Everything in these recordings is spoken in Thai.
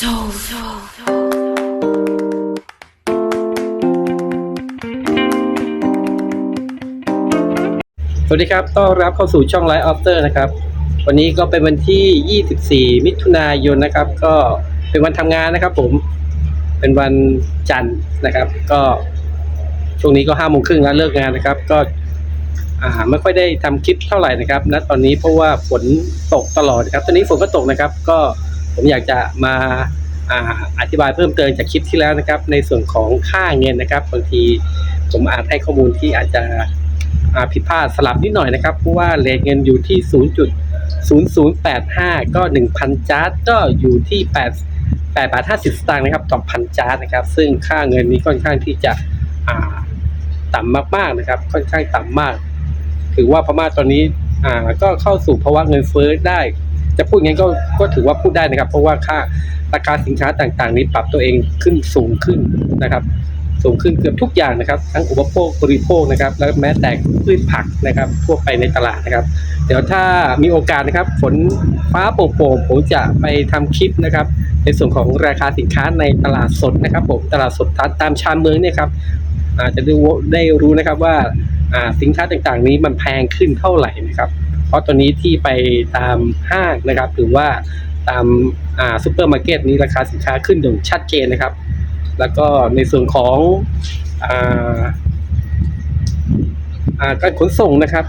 soul. สวัสดีครับ ต้อนรับเข้าสู่ช่องไลฟ์ออฟเตอร์นะครับ วันนี้ก็เป็นวันที่ 24 มิถุนายนนะครับ ก็เป็นวันทำงานนะครับผม เป็นวันจันทร์นะครับ ก็ช่วงนี้ก็ห้าโมงครึ่งแล้วเลิกงานนะครับ ก็ไม่ค่อยได้ทำคลิปเท่าไหร่นะครับณตอนนี้เพราะว่าฝนตกตลอดครับ ตอนนี้ฝนก็ตกนะครับ ก็ ผมอยากจะมาอธิบายเพิ่มเติมจากคลิปที่แล้วนะครับ ในส่วนของค่าเงินนะครับบางทีผมอาจให้ข้อมูลที่อาจจะผิดพลาดสลับนิดหน่อยนะครับเพราะว่าเลทเงินอยู่ที่ 0.0085 ก็ 1,000 จาร์ดก็อยู่ที่8 8บาท50 สตางค์นะครับต่อพันจาร์ดนะครับ ซึ่งค่าเงินนี้ค่อนข้างที่จะอ่าต่ำมากๆนะครับ ค่อนข้างต่ำมาก ถือว่าพม่าตอนนี้ก็เข้าสู่ภาวะเงินเฟ้อได้ จะพูดงั้นก็ก็ถือว่าพูดได้นะครับ เพราะว่าค่าราคาสินค้าต่างๆ นี้ปรับตัวเองขึ้นสูงขึ้นนะครับ สูงขึ้นเกือบทุกอย่างนะครับ ทั้งอุปโภคบริโภคนะครับ แล้วแม้แต่พืชผักนะครับ ทั่วไปในตลาดนะครับ เดี๋ยวถ้ามีโอกาสนะครับฝนฟ้าโปร่งๆผมจะไปทำคลิปนะครับ ในส่วนของราคาสินค้าในตลาดสดนะครับผมตลาดสดตามชานเมืองเนี่ยครับอาจจะได้รู้ได้รู้นะครับว่าสินค้าต่างๆ นี้มันแพงขึ้นเท่าไหร่นะครับ เพราะตอนนี้ที่ไปตามห้างนะครับหรือว่าตามอ่าซูเปอร์มาร์เก็ตนี้ราคาสินค้าขึ้นอย่างชัดเจนนะครับ แล้วก็ในส่วนของอ่าการขนส่งนะครับ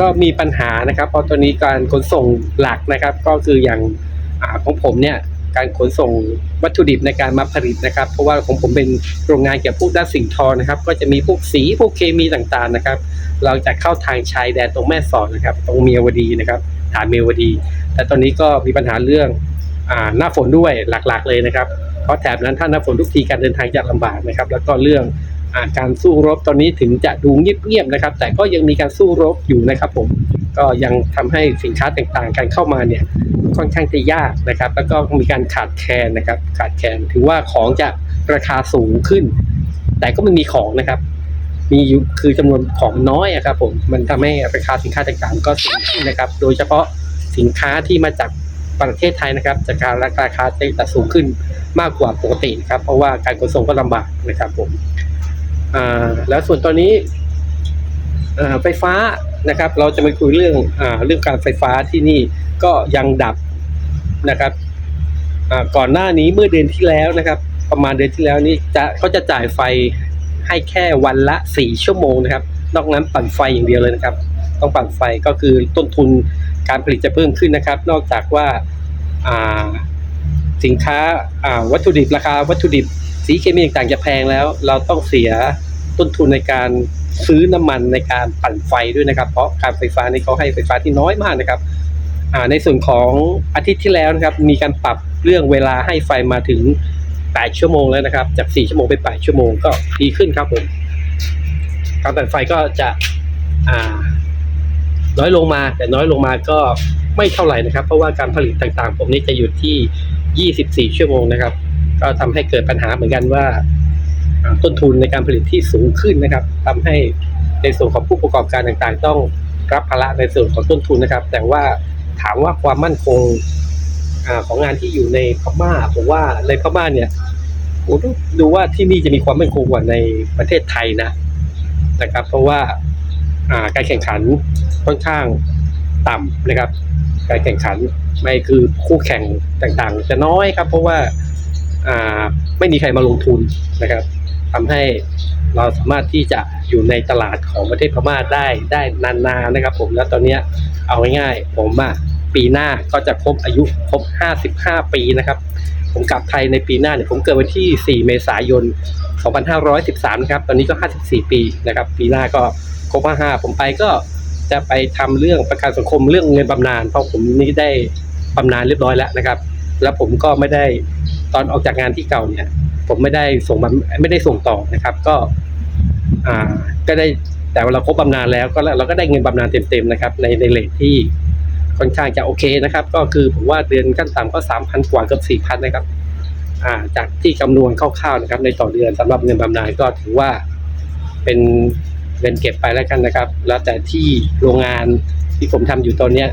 ก็มีปัญหานะครับ เพราะตอนนี้การขนส่งหลักนะครับ ก็คืออย่างอาของผมเนี่ยการขนส่งวัตถุดิบในการมาผลิตนะครับ เพราะว่าของผมเป็นโรงงานเกี่ยวกับพวกด้านสิ่งทอนะครับ ก็จะมีพวกสีพวกเคมีต่างๆนะครับ เราจะเข้าทางชายแดนตรงแม่สอดนะครับ ตรงเมียวดีนะครับ ฐานเมียวดี แต่ตอนนี้ก็มีปัญหาเรื่องอ่าหน้าฝนด้วยหลักๆเลยนะครับ เพราะแถบนั้นถ้าหน้าฝนทุกทีการเดินทางจะลำบากนะครับ แล้วก็เรื่องการสู้รบตอนนี้ถึงจะดูเงียบๆนะครับ แต่ก็ยังมีการสู้รบอยู่นะครับ ผมก็ยังทำให้สินค้าต่างๆ การเข้ามาเนี่ยค่อนข้างจะยากนะครับ แล้วก็มีการขาดแคลนนะครับ ขาดแคลนถือว่าของจะราคาสูงขึ้น แต่ก็ไม่มีของนะครับ มีอยู่คือจำนวนของน้อยครับผมมันทำให้ราคาสินค้าต่างๆ ก็สูงขึ้นนะครับ โดยเฉพาะสินค้าที่มาจากประเทศไทยนะครับจากการราคาจะสูงขึ้นมากกว่าปกติครับ เพราะว่าการขนส่งก็ลำบากนะครับผมอ่าแล้วส่วนตอนนี้ไฟฟ้านะครับ เราจะมาคุยเรื่องอ่าเรื่องการไฟฟ้าที่นี่ก็ยังดับนะครับก่อนหน้านี้เมื่อเดือนที่แล้วนะครับ ประมาณเดือนที่แล้วนี่จะเขาจะจ่ายไฟ ให้แค่วันละสี่ชั่วโมงนะครับ นอกนั้นปั่นไฟอย่างเดียวเลยนะครับ ต้องปั่นไฟก็คือต้นทุนการผลิตจะเพิ่มขึ้นนะครับ นอกจากว่าาสินค้าาวัตถุดิบราคาวัตถุดิบสีเคมีต่างๆจะแพงแล้ว เราต้องเสียต้นทุนในการซื้อน้ำมันในการปั่นไฟด้วยนะครับ เพราะการไฟฟ้านี่เขาให้ไฟฟ้าที่น้อยมากนะครับในส่วนของอาทิตย์ที่แล้วนะครับ มีการปรับเรื่องเวลาให้ไฟมาถึง 8 ชั่วโมงแล้วนะครับ จาก 4 ชั่วโมงเป็น 8 ชั่วโมงก็ดีขึ้นครับผมการปั่นไฟก็จะอ่าน้อยลงมา แต่น้อยลงมาก็ไม่เท่าไหร่นะครับ เพราะว่าการผลิตต่างๆ ผมนี่จะอยู่ที่ 24 ชั่วโมงนะครับ ก็ทำให้เกิดปัญหาเหมือนกันว่าต้นทุนในการผลิตที่สูงขึ้นนะครับทำให้ในส่วนของผู้ประกอบการต่างๆ ต้องรับภาระในส่วนของต้นทุนนะครับ แต่ว่าถามว่าความมั่นคง ของงานที่อยู่ในพม่าผมว่าในพม่าเนี่ยผมต้องดูว่าที่นี่จะมีความมั่นคงกว่าในประเทศไทยนะนะครับ เพราะว่าการแข่งขันค่อนข้างต่ำนะครับ การแข่งขันไม่คือคู่แข่งต่างๆ จะน้อยครับ เพราะว่าไม่มีใครมาลงทุนนะครับทำให้เราสามารถที่จะอยู่ในตลาดของประเทศพม่าได้ได้นานๆนะครับ ผมแล้วตอนนี้เอาง่ายๆผมอะ ปีหน้าก็จะครบอายุครบ 55 ปีนะครับ ผมกลับไทยในปีหน้าเนี่ยผมเกิดวันที่ 4 เมษายน 2513นะครับ ตอนนี้ก็ 54 ปีนะครับ ปีหน้าก็ครบ 55 ผมไปก็จะไปทำเรื่องประกันสังคมเรื่องเงินบำนาญเพราะผมนี่ได้บำนาญเรียบร้อยแล้วนะครับ แล้วผมก็ไม่ได้ตอนออกจากงานที่เก่าเนี่ย ผมไม่ได้ส่งไม่ได้ส่งต่อนะครับ ก็อ่าก็ได้แต่ว่าเราครบบำนาญแล้วก็เราก็ได้เงินบำนาญเต็มๆนะครับ ในในเลทที่ ค่อนข้างจะโอเคนะครับ ก็คือผมว่าเดือนขั้นต่ำก็สามพันกว่าเกือบสี่พันนะครับอ่าจากที่คำนวณคร่าวๆนะครับ ในต่อเดือนสำหรับเงินบำนาญก็ถือว่าเป็นเงินเก็บไปแล้วกันนะครับ แล้วแต่ที่โรงงานที่ผมทำอยู่ตอนเนี้ย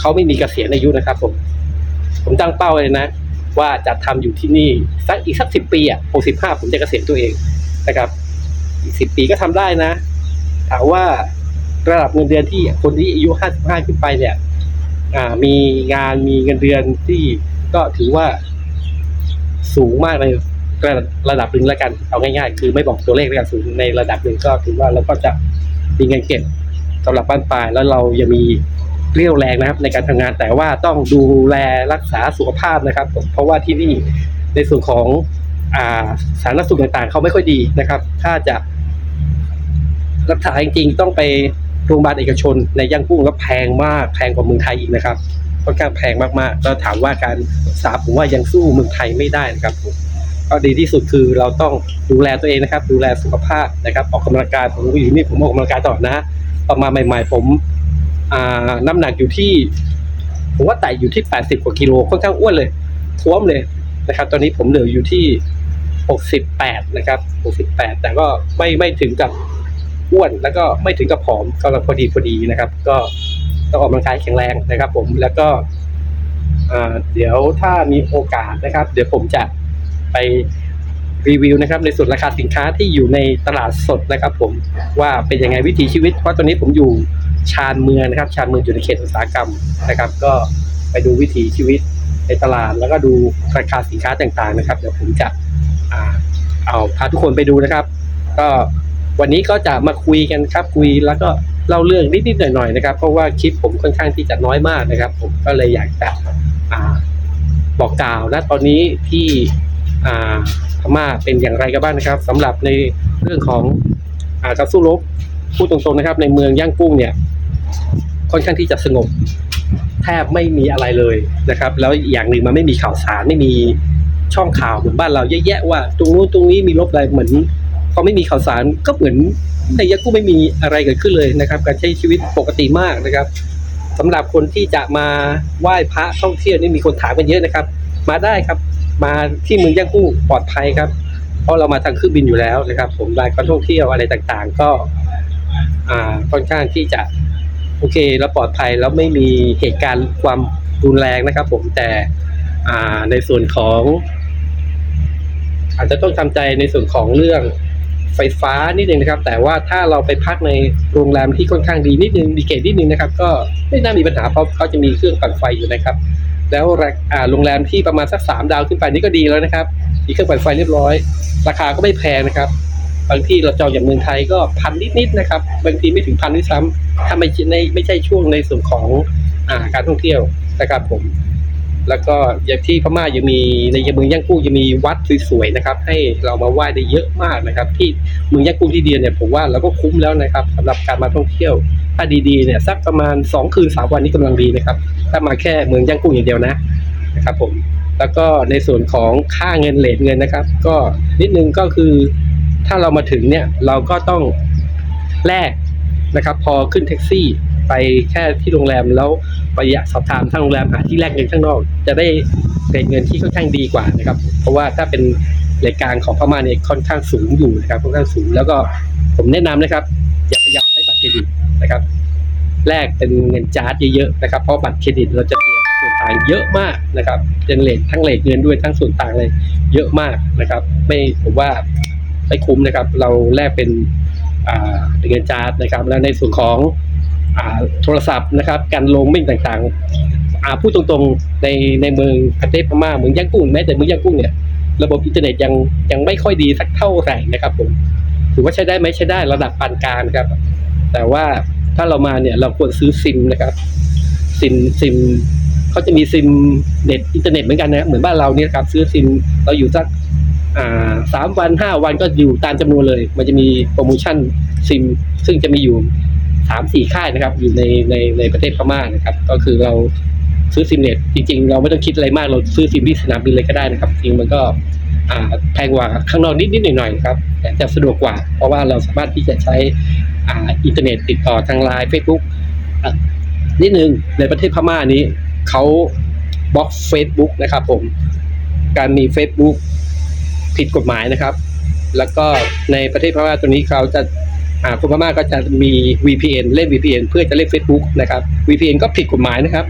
เขาไม่มีเกษียณอายุนะครับ ผม ผมตั้งเป้าเลยนะ ว่าจะทำอยู่ที่นี่สักอีกสักสิบปีอะหกสิบห้าผมจะเกษียณตัวเองนะครับ อีกสิบปีก็ทำได้นะถามว่าระดับเงินเดือนที่คนที่อายุห้าสิบห้าขึ้นไปเนี่ย มีงานมีเงินเดือนที่ก็ถือว่าสูงมากในระดับระดับหนึ่งแล้วกันเอาง่ายๆ คือไม่บอกตัวเลขแล้วกันสูงในระดับหนึ่งก็ถือว่าเราก็จะมีเงินเก็บสำหรับบ้านปลายแล้วเรายังมีเรี่ยวแรงนะครับ ในการทำงานแต่ว่าต้องดูแลรักษาสุขภาพนะครับ เพราะว่าที่นี่ในส่วนของอาสาธารณสุขต่างๆ เขาไม่ค่อยดีนะครับ ถ้าจะรักษาจริงๆ ต้องไป โรงพยาบาลเอกชน ในย่างกุ้งแล้วแพงมากแพงกว่าเมืองไทยอีกนะครับค่อนข้างแพงมากๆแล้วถามว่าการรักษาผมว่ายังสู้เมืองไทยไม่ได้นะครับผมก็ดีที่สุดคือเราต้องดูแลตัวเองนะครับ ดูแลสุขภาพนะครับออกกำลังกายผมอยู่นี่ผมออกกำลังกายตลอดนะตอนมาใหม่ ๆ ผมน้ำหนักอยู่ที่ ผมว่าไต่อยู่ที่ 80 กว่ากิโลค่อนข้างอ้วนเลยท้วมเลยนะครับ ตอนนี้ผมเหลืออยู่ที่ 68 นะครับ 68 แต่ก็ไม่ไม่ถึงกับ อ้วนแล้วก็ไม่ถึงกับผอมกำลังพอดีพอดีนะครับ ก็ต้องออกกำลังกายแข็งแรงนะครับ ผมแล้วก็เดี๋ยวถ้ามีโอกาสนะครับ เดี๋ยวผมจะไปรีวิวนะครับ ในส่วนราคาสินค้าที่อยู่ในตลาดสดนะครับ ผมว่าเป็นยังไงวิถีชีวิต เพราะตอนนี้ผมอยู่ชานเมืองนะครับ ชานเมืองอยู่ในเขตอุตสาหกรรมนะครับ ก็ไปดูวิถีชีวิตในตลาด แล้วก็ดูราคาสินค้าต่างๆนะครับ เดี๋ยวผมจะอเอาพาทุกคนไปดูนะครับ ก็ วันนี้ก็จะมาคุยกันครับคุยแล้วก็เล่าเรื่องนิดๆหน่อยๆนะครับ เพราะว่าคลิปผมค่อนข้างที่จะน้อยมากนะครับ ผมก็เลยอยากจะบอกกล่าวนะตอนนี้ที่พม่าเป็นอย่างไรกันบ้างนะครับสำหรับในเรื่องของอาการสู้รบพูดตรงๆนะครับ ในเมืองย่างกุ้งเนี่ย ค่อนข้างที่จะสงบ แทบไม่มีอะไรเลยนะครับ แล้วอีกอย่างหนึ่งมันไม่มีข่าวสารไม่มีช่องข่าวเหมือนบ้านเราแยะๆว่า ตรงนู้นตรงนี้มีรบอะไรเหมือน พอไม่มีข่าวสารก็เหมือนในยักษ์ก็ไม่มีอะไรเกิดขึ้นเลยนะครับ การใช้ชีวิตปกติมากนะครับสำหรับคนที่จะมาไหว้พระท่องเที่ยวนี่มีคนถามกันเยอะนะครับ มาได้ครับ มาที่เมืองย่ากุปลอดภัยครับ เพราะเรามาทางเครื่องบินอยู่แล้วนะครับ ผมรายการท่องเที่ยวอะไรต่างๆ ก็ค่อนข้างที่จะโอเคแล้วปลอดภัยแล้วไม่มีเหตุการณ์ความรุนแรงนะครับ ผมแต่ในส่วนของ อาจจะต้องทำใจในส่วนของเรื่อง ไฟฟ้านิดนึงนะครับ แต่ว่าถ้าเราไปพักในโรงแรมที่ค่อนข้างดีนิดนึงดีเกตนิดนึงนะครับ ก็ไม่น่ามีปัญหาเพราะเขาจะมีเครื่องปั่นไฟอยู่นะครับ แล้วโรงแรมที่ประมาณสักสามดาวขึ้นไปนี่ก็ดีแล้วนะครับมีเครื่องปั่นไฟเรียบร้อย ราคาก็ไม่แพงนะครับ บางที่เราจองอย่างเมืองไทยก็พันนิดๆนะครับ บางทีไม่ถึงพันด้วยซ้ำถ้าไม่ในไม่ใช่ช่วงในส่วนของอาการท่องเที่ยวนะครับผม แล้วก็อย่างที่พม่ายังมีในเมืองย่างกุ้งยังมีวัดสวยๆนะครับ ให้เรามาไหว้ได้เยอะมากนะครับ ที่เมืองย่างกุ้งที่เดียเนี่ยผมว่าเราก็คุ้มแล้วนะครับสำหรับการมาท่องเที่ยว ถ้าดีๆเนี่ยสักประมาณสองคืนสามวันนี้กำลังดีนะครับ ถ้ามาแค่เมืองย่างกุ้งอย่างเดียวนะนะครับผมแล้วก็ในส่วนของค่าเงินเลทเงินนะครับ ก็นิดนึงก็คือถ้าเรามาถึงเนี่ยเราก็ต้องแลกนะครับ พอขึ้นแท็กซี่ ไปแค่ที่โรงแรมแล้วไปสอบถามทางโรงแรมหาที่แลกเงินข้างนอก จะได้เรทเงินที่ค่อนข้างดีกว่านะครับ เพราะว่าถ้าเป็นรายการของพม่าเนี่ยค่อนข้างสูงอยู่นะครับค่อนข้างสูงแล้วก็ผมแนะนำนะครับ อย่าพยายามใช้บัตรเครดิตนะครับแลกเป็นเงินจาร์ดเยอะๆนะครับเพราะบัตรเครดิตเราจะเสียส่วนต่างเยอะมากนะครับเป็นเลททั้งเลทเงินด้วยทั้งส่วนต่างเลยเยอะมากนะครับ ไม่ผมว่าไม่คุ้มนะครับ เราแลกเป็นเงินจาร์ดนะครับ แล้วในส่วนของ โทรศัพท์นะครับการลงมิ่งต่างๆพูดตรงๆในในเมืองประเทศพม่าเมืองย่างกุ้งแม้แต่เมืองย่างกุ้งเนี่ยระบบอินเทอร์เน็ตยังยังไม่ค่อยดีสักเท่าไหร่นะครับผมถือว่าใช้ได้ไหมใช้ได้ระดับปานกลางนะครับ แต่ว่าถ้าเรามาเนี่ยเราควรซื้อซิมนะครับซิมซิมเขาจะมีซิมเน็ตอินเทอร์เน็ตเหมือนกันนะเหมือนบ้านเราเนี่ยครับซื้อซิมเราอยู่สักสามวันห้าวันก็อยู่ตามจำนวนเลย มันจะมีโปรโมชั่นซิมซึ่งจะมีอยู่ สามสี่ค่ายนะครับ อยู่ในในในประเทศพม่านะครับ ก็คือเราซื้อซิมเน็ตจริง ๆ เราไม่ต้องคิดอะไรมากเราซื้อซิมที่สนามบินเลยก็ได้นะครับ จริงมันก็อ่าแพงกว่าข้างนอกนิดๆหน่อยๆนะครับแต่จะสะดวกกว่า เพราะว่าเราสามารถที่จะใช้อ่าอินเทอร์เน็ตติดต่อทางไลน์เฟซบุ๊กนิดนึงในประเทศพม่านี้เขาบล็อก Facebook นะครับผมการมี Facebook ผิดกฎหมายนะครับ แล้วก็ในประเทศพม่าตัวนี้เขาจะ คนพม่าก็จะมี VPN เล่น VPN เพื่อจะเล่น Facebook นะครับ VPN ก็ผิดกฎหมายนะครับ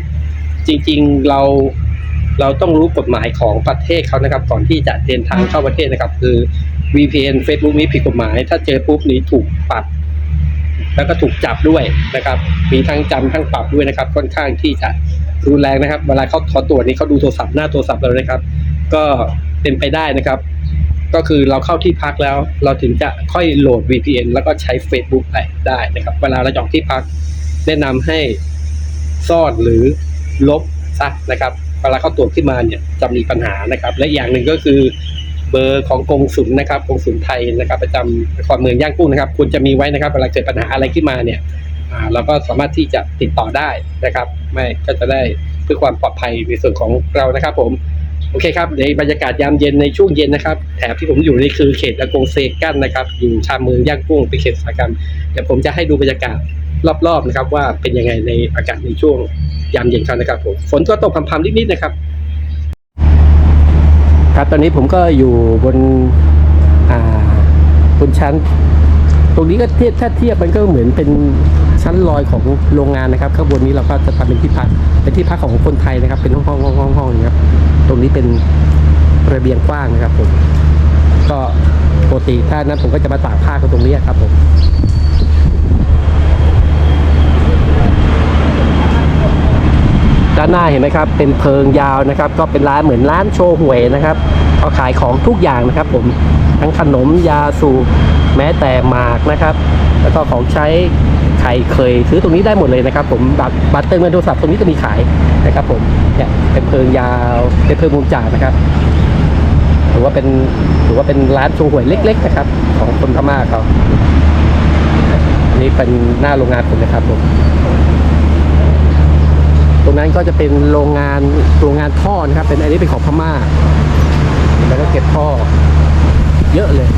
จริงๆเราเราต้องรู้กฎหมายของประเทศเขานะครับ ก่อนที่จะเดินทางเข้าประเทศนะครับ คือ VPN Facebook นี้ผิดกฎหมาย ถ้าเจอปุ๊บนี้ถูกปรับแล้วก็ถูกจับด้วยนะครับ มีทั้งจำทั้งปรับด้วยนะครับ ค่อนข้างที่จะรุนแรงนะครับ เวลาเขาขอตรวจนี้เขาดูโทรศัพท์หน้าโทรศัพท์เรานะครับ ก็เป็นไปได้นะครับ ก็คือเราเข้าที่พักแล้ว เราถึงจะค่อยโหลด VPN แล้วก็ใช้ Facebook ไปได้นะครับ เวลาเราจองที่พักแนะนำให้ซ่อนหรือลบซะนะครับเวลาเขาตรวจขึ้นมาเนี่ยจะมีปัญหานะครับ และอย่างหนึ่งก็คือเบอร์ของกงสุลนะครับกงสุลไทยนะครับ ประจำนครเมืองย่างกุ้งนะครับควรจะมีไว้นะครับเวลาเกิดปัญหาอะไรขึ้นมาเนี่ยเราก็สามารถที่จะติดต่อได้นะครับ ไม่ก็จะได้เพื่อความปลอดภัยในส่วนของเรานะครับผม โอเคครับ ในบรรยากาศยามเย็นในช่วงเย็นนะครับแถบที่ผมอยู่นี่คือเขตอากงเซกันนะครับ อยู่ชานเมืองย่างกุ้งเป็นเขตอุตสาหกรรมเดี๋ยวผมจะให้ดูบรรยากาศรอบๆนะครับ ว่าเป็นยังไงในอากาศในช่วงยามเย็นครับนะครับผมฝนก็ตกพรำๆนิดๆนะครับ ครับตอนนี้ผมก็อยู่บนอ่าบนชั้น ตรงนี้ก็เทียบถ้าเทียบมันก็เหมือนเป็นชั้นลอยของโรงงานนะครับ ข้างบนนี้เราก็จะทำเป็นที่พักเป็นที่พักของคนไทยนะครับ เป็นห้องห้องห้องห้องห้องอย่างเงี้ยครับ ตรงนี้เป็นระเบียงกว้างนะครับผมก็ปกติถ้านั้นผมก็จะมาตากผ้ากันตรงนี้ครับผมด้านหน้าเห็นไหมครับ เป็นเพิงยาวนะครับ ก็เป็นร้านเหมือนร้านโชว์หวยนะครับเขาขายของทุกอย่างนะครับ ผมทั้งขนมยาสูบแม้แต่หมากนะครับ แล้วก็ของใช้ไข่เคยซื้อตรงนี้ได้หมดเลยนะครับ ผมบัตรบัตรเติมเงินโทรศัพท์ตรงนี้จะมีขาย นะครับผมเนี่ยเป็นเพิงยาวเป็นเพิงมุมจากนะครับถือว่าเป็นถือว่าเป็นร้านโชว์หวยเล็ก ๆ นะครับ ของคนพม่าเขานนี้เป็นหน้าโรงงานผมนะครับผมตรงนั้นก็จะเป็นโรงงานโรงงานท่อนะครับ เป็นอันนี้เป็นของพม่า แล้วก็เก็บท่อ เยอะเลย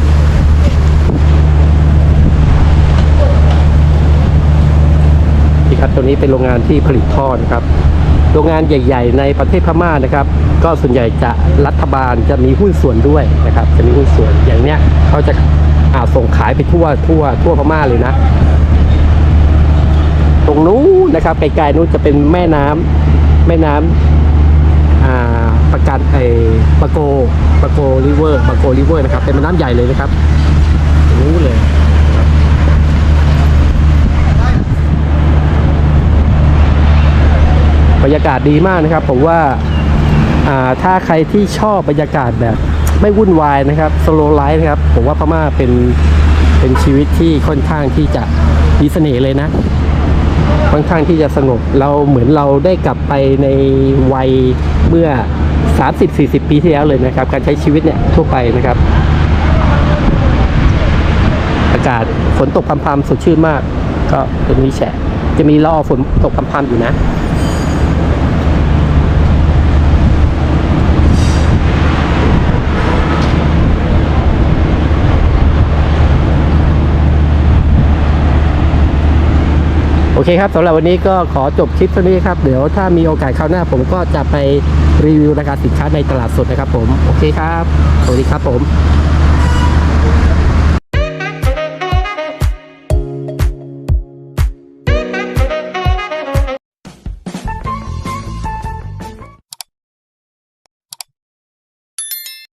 นี่ครับตัวนี้เป็นโรงงานที่ผลิตท่อนะครับ โรงงานใหญ่ ๆ ในประเทศพม่านะครับ ก็ส่วนใหญ่จะรัฐบาลจะมีหุ้นส่วนด้วยนะครับ จะมีหุ้นส่วนอย่างเนี้ยเขาจะอาส่งขายไปทั่วทั่วทั่วพม่าเลยนะ ตรงนู้นนะครับไกลๆนู้นจะเป็นแม่น้ำแม่น้ำอ่าประกันไอปะโกปะโกริเวอร์ปะโกริเวอร์นะครับเป็นแม่น้ำใหญ่เลยนะครับรงนู้นเลยนะครับบ รรยากาศดีมากนะครับ ผมว่าถ้าใครที่ชอบบรรยากาศแบบไม่วุ่นวายนะครับสโลไลฟ์นะครับ ผมว่าพม่าเป็นเป็นชีวิตที่ค่อนข้างที่จะมีเสน่ห์เลยนะ ค่อนข้างที่จะสงบเราเหมือนเราได้กลับไปในวัยเมื่อ 30-40 ปีที่แล้วเลยนะครับ การใช้ชีวิตเนี่ยทั่วไปนะครับ อากาศฝนตกพรำๆสดชื่นมาก ก็ตรงนี้แฉะจะมีละออฝนตกพรำๆอยู่นะ เคครับสำหรับวันนี้ก็ขอจบคลิปเท่านี้ครับ เดี๋ยวถ้ามีโอกาสคราวหน้า ผมก็จะไปรีวิวราคาสินค้าในตลาดสดนะครับผม โอเคครับ สวัสดีครับผม